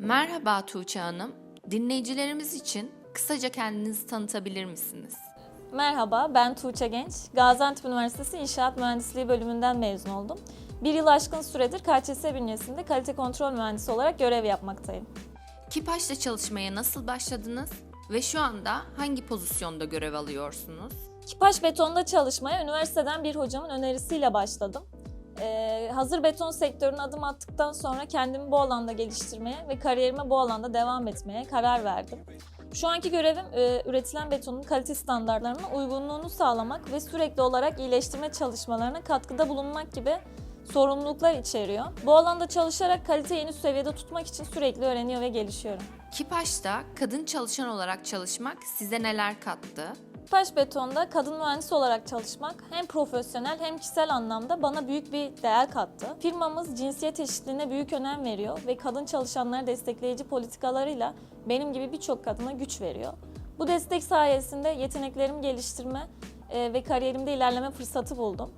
Merhaba Tuğçe Hanım. Dinleyicilerimiz için kısaca kendinizi tanıtabilir misiniz? Merhaba, ben Tuğçe Genç. Gaziantep Üniversitesi İnşaat Mühendisliği bölümünden mezun oldum. Bir yıl aşkın süredir KÇS bünyesinde kalite kontrol mühendisi olarak görev yapmaktayım. Kipaş'ta çalışmaya nasıl başladınız ve şu anda hangi pozisyonda görev alıyorsunuz? Kipaş Beton'da çalışmaya üniversiteden bir hocamın önerisiyle başladım. Ee, hazır beton sektörüne adım attıktan sonra kendimi bu alanda geliştirmeye ve kariyerime bu alanda devam etmeye karar verdim. Şu anki görevim e, üretilen betonun kalite standartlarına uygunluğunu sağlamak ve sürekli olarak iyileştirme çalışmalarına katkıda bulunmak gibi sorumluluklar içeriyor. Bu alanda çalışarak kaliteyi en üst seviyede tutmak için sürekli öğreniyor ve gelişiyorum. Kipaş'ta kadın çalışan olarak çalışmak size neler kattı? Taş Beton'da kadın mühendis olarak çalışmak hem profesyonel hem kişisel anlamda bana büyük bir değer kattı. Firmamız cinsiyet eşitliğine büyük önem veriyor ve kadın çalışanları destekleyici politikalarıyla benim gibi birçok kadına güç veriyor. Bu destek sayesinde yeteneklerimi geliştirme e, ve kariyerimde ilerleme fırsatı buldum.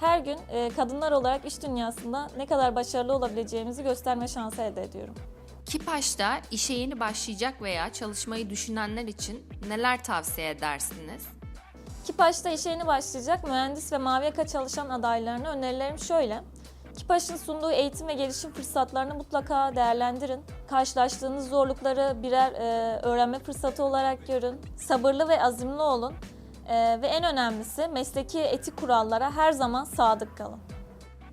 Her gün e, kadınlar olarak iş dünyasında ne kadar başarılı olabileceğimizi gösterme şansı elde ediyorum. Kipaş'ta işe yeni başlayacak veya çalışmayı düşünenler için neler tavsiye edersiniz? Kipaş'ta işe yeni başlayacak mühendis ve mavi yaka çalışan adaylarına önerilerim şöyle. Kipaş'ın sunduğu eğitim ve gelişim fırsatlarını mutlaka değerlendirin. Karşılaştığınız zorlukları birer e, öğrenme fırsatı olarak görün. Sabırlı ve azimli olun. E, ve en önemlisi mesleki etik kurallara her zaman sadık kalın.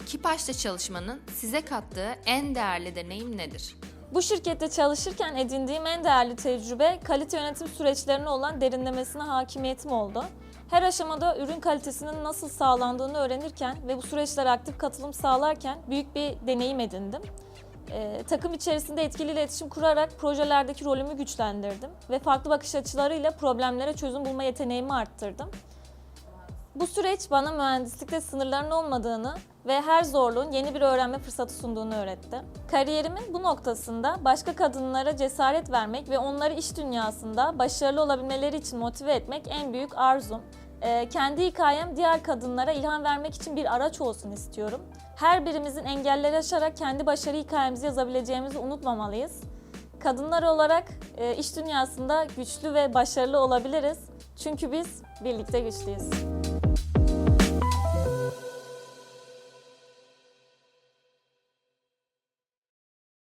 Kipaş'ta çalışmanın size kattığı en değerli deneyim nedir? Bu şirkette çalışırken edindiğim en değerli tecrübe kalite yönetim süreçlerine olan derinlemesine hakimiyetim oldu. Her aşamada ürün kalitesinin nasıl sağlandığını öğrenirken ve bu süreçlere aktif katılım sağlarken büyük bir deneyim edindim. Ee, takım içerisinde etkili iletişim kurarak projelerdeki rolümü güçlendirdim ve farklı bakış açılarıyla problemlere çözüm bulma yeteneğimi arttırdım. Bu süreç bana mühendislikte sınırların olmadığını ve her zorluğun yeni bir öğrenme fırsatı sunduğunu öğretti. Kariyerimin bu noktasında başka kadınlara cesaret vermek ve onları iş dünyasında başarılı olabilmeleri için motive etmek en büyük arzum. Ee, kendi hikayem diğer kadınlara ilham vermek için bir araç olsun istiyorum. Her birimizin engelleri aşarak kendi başarı hikayemizi yazabileceğimizi unutmamalıyız. Kadınlar olarak e, iş dünyasında güçlü ve başarılı olabiliriz. Çünkü biz birlikte güçlüyüz.